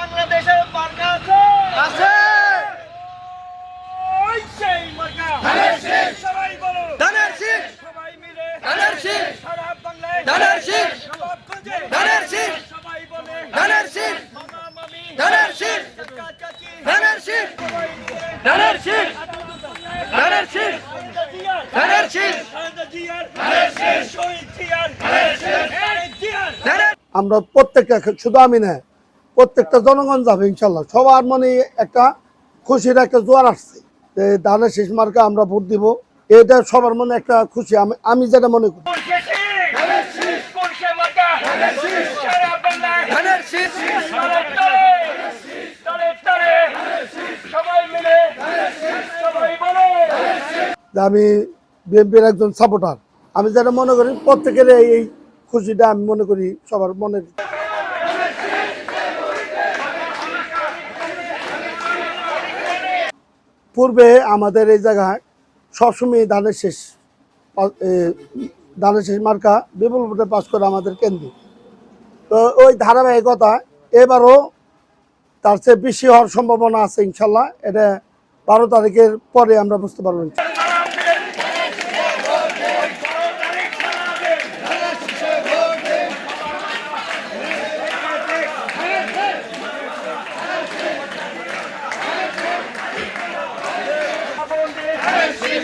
বাংলাদেশের মার্কা আছে আছে ওই সেই মার্কা ধানের শীষ। সবাই বলো ধানের শীষ সবাই মিলে ধানের শীষ সারা বাংলায় ধানের শীষ। নবাবগঞ্জে ধানের শীষ। সবাই বলে ধানের শীষ। মামা মামি ধানের শীষ। কাকা কাকি ধানের শীষ। ধানের শীষ। ধানের শীষ। ধানের শীষ। ধানের শীষ শহীদ জিয়ার ধানের শীষ শহীদ জিয়ার ধানের আমরা প্রত্যেকটা শুধু আমি না প্রত্যেকটা জনগণ যাবে ইনশাল্লাহ। সবার মনে একটা খুশির একটা জোয়ার আসছে যে ধানের শেষ মার্কা আমরা ভোট দিব। এটা সবার মনে একটা খুশি। আমি আমি যেটা মনে করি। আমি বিএনপির একজন সাপোর্টার। আমি যেটা মনে করি প্রত্যেকের এই এই খুশিটা আমি মনে করি সবার মনের পূর্বে আমাদের এই জায়গায় সবসময় ধানের শেষ ধানের শেষ মার্কা বিপুল ভোটে পাস করে আমাদের কেন্দ্র। তো ওই ধারাবাহিকতা এবারও তার চেয়ে বেশি হওয়ার সম্ভাবনা আছে ইনশাল্লাহ। এটা বারো তারিখের পরে আমরা বুঝতে পারব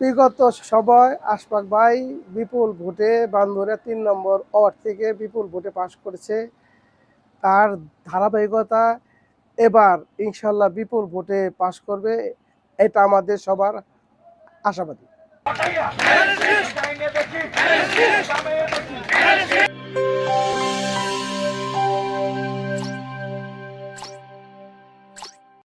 বিগত সবাই আশফাক ভাই বিপুল ভোটে বান্দরে তিন নম্বর ওয়ার্ড থেকে বিপুল ভোটে পাশ করেছে তার ধারাবাহিকতা এবার ইনশাল্লাহ বিপুল ভোটে পাশ করবে এটা আমাদের সবার আশাবাদী